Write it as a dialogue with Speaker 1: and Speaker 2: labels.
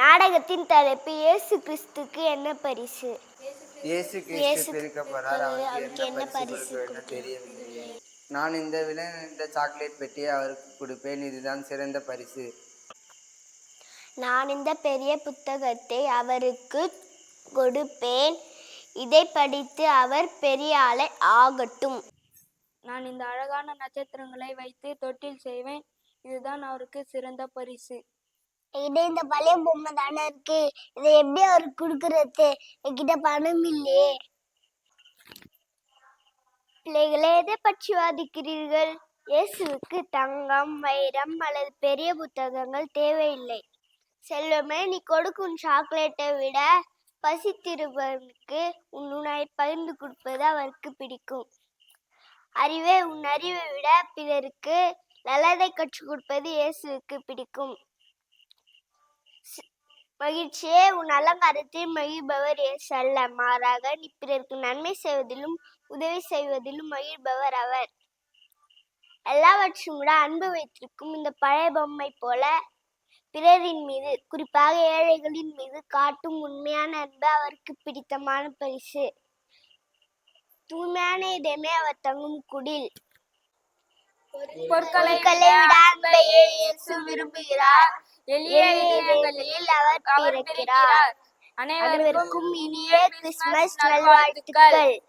Speaker 1: நாடகத்தின் தலைப்பு இயேசு கிறிஸ்துக்கு என்ன பரிசு?
Speaker 2: இயேசு கிறிஸ்து
Speaker 1: அவருக்கு
Speaker 2: என்ன பரிசு நான் இந்த விலை இந்த சாக்லேட் பெட்டியை அவருக்கு கொடுப்பேன். இதுதான் சிறந்த பரிசு.
Speaker 1: நான் இந்த பெரிய புத்தகத்தை அவருக்கு கொடுப்பேன். இதை படித்து அவர் பெரிய ஆளை ஆகட்டும்.
Speaker 3: நான் இந்த அழகான நட்சத்திரங்களை வைத்து தொட்டில் செய்வேன். இதுதான் அவருக்கு சிறந்த பரிசு.
Speaker 1: என்கிட்ட இந்த பழைய பொம்மை தானே இருக்கு. இதை எப்படி அவருக்கு கொடுக்கறது? என்கிட்ட பணம் இல்லையே பிள்ளைகளே எதை பற்றி வாதிக்கிறீர்கள்? இயேசுவுக்கு தங்கம் வைரம் அல்லது பெரிய புத்தகங்கள் தேவையில்லை. செல்வமே நீ கொடுக்கும் சாக்லேட்டை விட பசித்திருப்பவனுக்கு உன் உணவை பகிர்ந்து கொடுப்பது அவருக்கு பிடிக்கும். அறிவே உன் அறிவை விட பிறருக்கு நல்லதை கற்றுக் கொடுப்பது இயேசுவுக்கு பிடிக்கும். மகிழ்ச்சியே உன் அலங்காரத்தில் மகிழ்பவர் இயேசு அல்ல மாறாக நீ பிறருக்கு நன்மை செய்வதிலும் உதவி செய்வதிலும் மகிழ்பவர் அவர். எல்லாவற்றும் விட அன்பு வைத்திருக்கும் இந்த பழைய பொம்மை போல பிறரின் மீது குறிப்பாக ஏழைகளின் மீது காட்டும் உண்மையான அன்பு அவருக்கு பிடித்தமான பரிசு. தூய்மையான இதயமே அவர் தங்கும் குடில்.
Speaker 3: பொருட்களை
Speaker 1: விட அன்பையே விரும்புகிறார்?
Speaker 3: எளிய இதயங்களில் அவர்
Speaker 1: பிறக்கிறார்.
Speaker 3: அனைவருக்கும்
Speaker 1: அனைவருக்கும் இனிய கிறிஸ்துமஸ் நல்வாழ்த்துக்கள்.